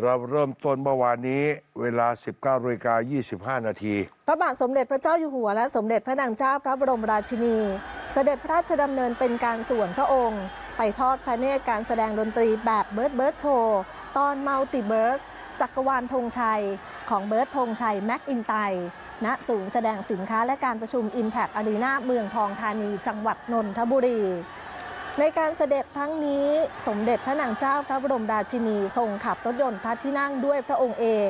เราเริ่มต้นเมื่อวานนี้เวลา 19นาฬิกา25 นาที พระบาทสมเด็จพระเจ้าอยู่หัวและสมเด็จพระนางเจ้าพระบรมราชินี เสด็จพระราชดำเนินเป็นการส่วนพระองค์ ไปทอดพระเนตรการแสดงดนตรีแบบเบิร์ดเบิร์ดโชว์ตอนมัลติเบิร์สจักรวาลธงชัย ของเบิร์ดธงชัย แม็กอินไตณศูนย์แสดงสินค้าและการประชุม Impact Arena เมืองทองธานี จังหวัดนนทบุรี ในการเสด็จทั้งนี้สมเด็จพระนางเจ้าพระบรมราชินีทรงขับรถยนต์พระที่นั่งด้วยพระองค์เอง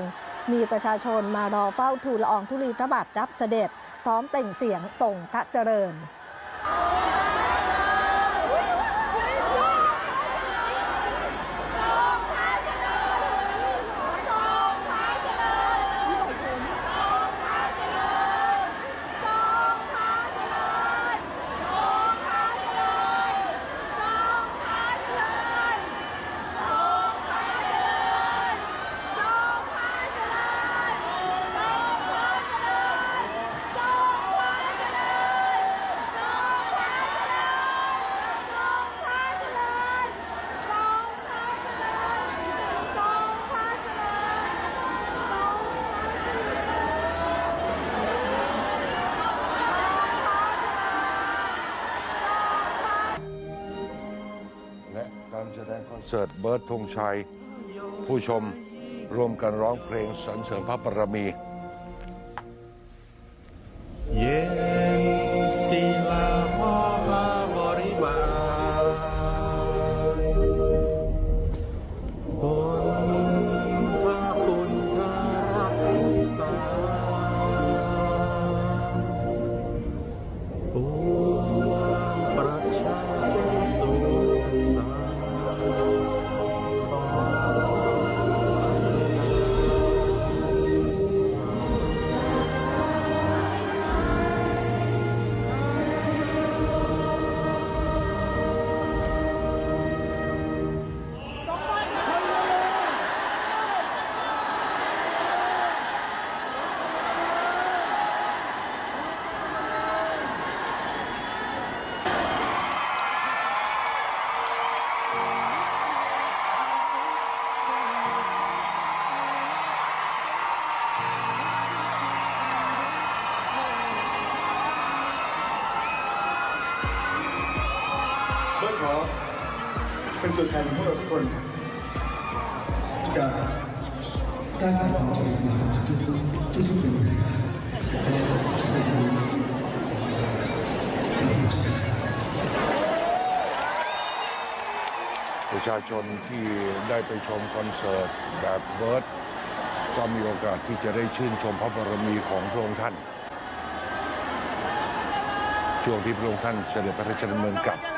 มีประชาชนมารอเฝ้าทูลละอองธุลีพระบาทรับเสด็จ พร้อมเต่งเสียงส่งพระเจริญ เสิร์ตเบิร์ดธงชัย ผู้ชมรวมกันร้องเพลงสรรเสริญพระบารมี เบิร์ดขอเป็นตัวแทนของพวกเราทุกคนจะได้รับของใจมาทุกทุกทุกทุกคนประชาชนที่ได้ไปชมคอนเสิร์ตแบบเบิร์ดก็มีโอกาสที่จะได้ชื่นชมพระบารมีของพระองค์ท่าน ช่วงที่พระองค์ท่านเสด็จพระราชดำเนินกลับ